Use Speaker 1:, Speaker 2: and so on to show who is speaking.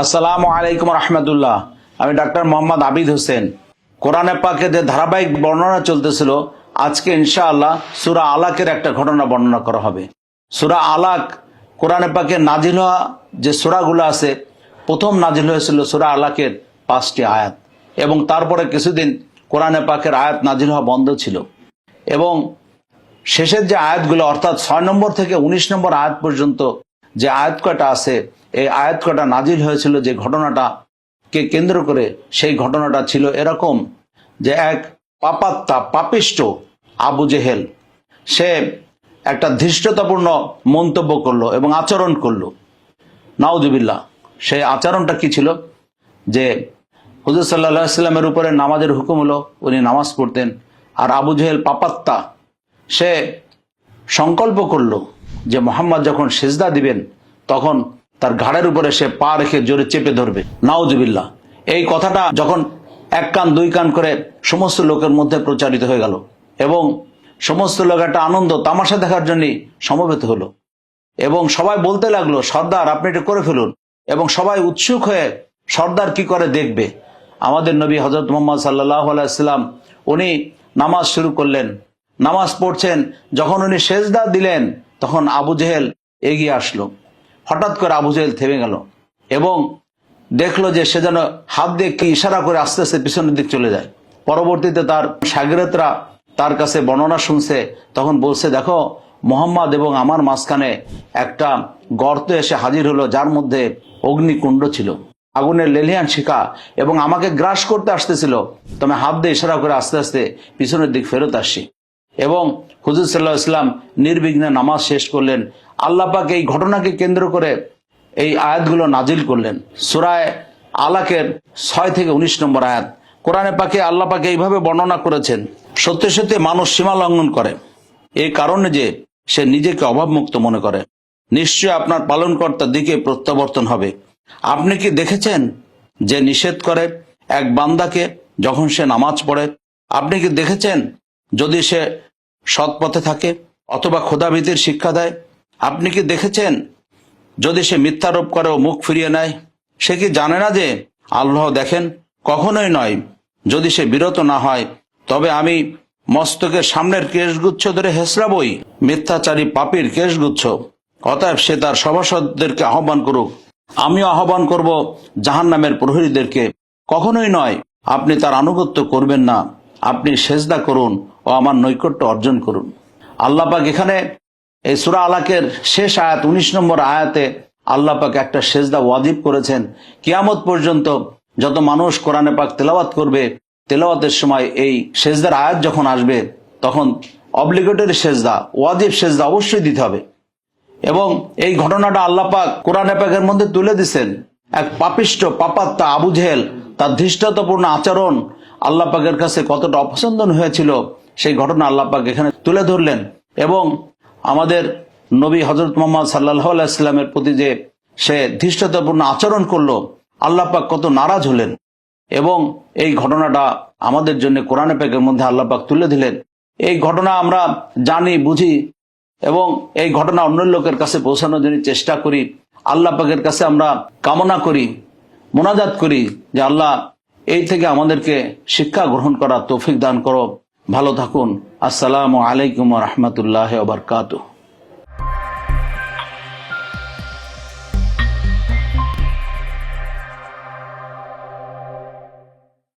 Speaker 1: আসসালামু আলাইকুম রহমতুল্লাহ। আমি ডাক্তার মোহাম্মদ আবিদ হোসেন। কোরআনে পাকে যে ধারাবাহিক বর্ণনা চলতেছিল, আজকে ইনশাআল্লাহ সুরা আলাকের একটা ঘটনা বর্ণনা করা হবে। সুরা আলাক কোরআনে পাকে নাজিল হওয়া যে সুরাগুলো আছে, প্রথম নাজিল হয়েছিল সুরা আলাকের পাঁচটি আয়াত এবং তারপরে কিছুদিন কোরআনে পাকের আয়াত নাজিল হওয়া বন্ধ ছিল এবং শেষের যে আয়াতগুলো, অর্থাৎ ছয় নম্বর থেকে ১৯ নম্বর আয়াত পর্যন্ত যে আয়াত কয়টা আছে এই আয়াত কয়টা নাজিল হয়েছিল যে ঘটনাটা কে কেন্দ্র করে সেই ঘটনাটা ছিল এরকম যে এক পাপাত্তা পাপিষ্ট আবু জেহেল, সে একটা ধৃষ্টতাপূর্ণ মন্তব্য করল এবং আচরণ করল। নাউজুবিল্লাহ, সেই আচরণটা কি ছিল? যে হুজুর সাল্লাহ সাল্লামের উপরে নামাজের হুকুম হলো, উনি নামাজ পড়তেন আর আবু জেহেল পাপাত্তা সে সংকল্প করল যে মোহাম্মদ যখন সেজদা দিবেন, তখন তার ঘাড়ের উপরে সে পা রেখে জোরে চেপে ধরবে। নাউজুবিল্লাহ। এই কথাটা যখন এক কান, দুই কান করে সমস্ত লোকের মধ্যে প্রচারিত হয়ে গেল এবং সমস্ত লোক একটা আনন্দ, তামাশা দেখার জন্য সমবেত হলো এবং সবাই বলতে লাগল, সর্দার, আপনি এটা করে ফেলুন। এবং সবাই উৎসুক হয়ে, সর্দার কি করে দেখবে? আমাদের নবী হজরত মোহাম্মদ সাল্লাহ আলাইসাল্লাম উনি নামাজ শুরু করলেন। নামাজ পড়ছেন, যখন উনি সেজদা দিলেন, তখন আবু জেহেল এগিয়ে আসলো। হঠাৎ করে আবু জেহেল থেমে গেল এবং দেখল যে সে যেন হাত দিয়ে কি ইশারা করে আস্তে আস্তে পিছনের দিক চলে যায়। পরবর্তীতে তার সাগরেতরা তার কাছে বর্ণনা শুনছে, তখন বলছে, দেখো, মোহাম্মদ এবং আমার মাঝখানে একটা গর্ত এসে হাজির হলো, যার মধ্যে অগ্নিকুণ্ড ছিল। আগুনের লেলিয়ান শিখা এবং আমাকে গ্রাস করতে আসতেছিল। তবে হাত দিয়ে ইশারা করে আস্তে আস্তে পিছনের দিক ফেরত আসছি। এবং হুজুর সাল্লাহ ইসলাম নির্বিঘ্নে নামাজ শেষ করলেন। আল্লাহ পাক এই ঘটনাকে কেন্দ্র করে এই আয়াতগুলো নাজিল করলেন। সুরায় আলাকের ছয় থেকে উনিশ নম্বর আয়াত। কোরআনে পাকে আল্লাহ পাকে এইভাবে বর্ণনা করেছেন, সত্যি সত্যি মানুষ সীমা লঙ্ঘন করে। এই কারণে যে সে নিজেকে অভাবমুক্ত মনে করে। নিশ্চয় আপনার পালনকর্তার দিকে প্রত্যাবর্তন হবে। আপনি কি দেখেছেন যে নিষেধ করে এক বান্দাকে যখন সে নামাজ পড়ে? আপনি কি দেখেছেন যদি সে সৎ পথে থাকে অথবা খোদাবিতির শিক্ষা দেয়। আপনি কি দেখেছেন? যদি সে মিথ্যারোপ করে ও মুখ ফিরিয়ে নেয়, সে কি জানে না যে আল্লাহ দেখেন? কখনোই নয়। যদি সে বিরত না হয়, তবে আমি মস্তকের সামনের কেশগুচ্ছ ধরে হেসরাবই মিথ্যাচারী পাপির কেশগুচ্ছ। অতএব সে তার সভাসদদেরকে আহ্বান করুক। আমিও আহ্বান করব জাহান নামের প্রহরীদেরকে। কখনোই নয়, আপনি তার আনুগত্য করবেন না। আপনি সেজদা করুন ও আমার নৈকট্য অর্জন করুন। আল্লাপাক এখানে এই সুরা আলাকের শেষ আয়াত, উনিশ নম্বর আয়াতে আল্লাহ পাক একটা সেজদা ওয়াজিব করেছেন। কিয়ামত পর্যন্ত যত মানুষ কোরআনে পাক তেলাওয়াত করবে, তেলাওয়াতের সময় এই সেজদার আয়াত যখন আসবে, তখন অব্লিগেটরি সেজদা, ওয়াজিব সেজদা অবশ্যই দিতে হবে। এবং এই ঘটনাটা আল্লাহ পাক কোরআনে পাকের মধ্যে তুলে দিছেন। এক পাপিষ্ট, পাপাত্তা আবু জেহেল, তার ধৃষ্টতাপূর্ণ আচরণ আল্লাহ পাকের কাছে কতটা অপছন্দন হয়েছিল, সেই ঘটনা আল্লাহ পাক এখানে তুলে ধরলেন। এবং আমাদের নবী হজরত মোহাম্মদ সাল্লাহ আলাইস্লামের প্রতি যে সে ধৃষ্টতাপূর্ণ আচরণ করল, আল্লাহ পাক কত নারাজ হলেন। এবং এই ঘটনাটা আমাদের জন্য কোরআনে পাকের মধ্যে আল্লাহ পাক তুলে দিলেন। এই ঘটনা আমরা জানি, বুঝি, এবং এই ঘটনা অন্য লোকের কাছে পৌঁছানোর জন্য চেষ্টা করি। আল্লাহ পাকের কাছে আমরা কামনা করি, মোনাজাত করি যে আল্লাহ এই থেকে আমাদেরকে শিক্ষা গ্রহণ করার তৌফিক দান করো। ভালো থাকুন। আসসালামু আলাইকুম রহমতুল্লাহ বারকাতুহ।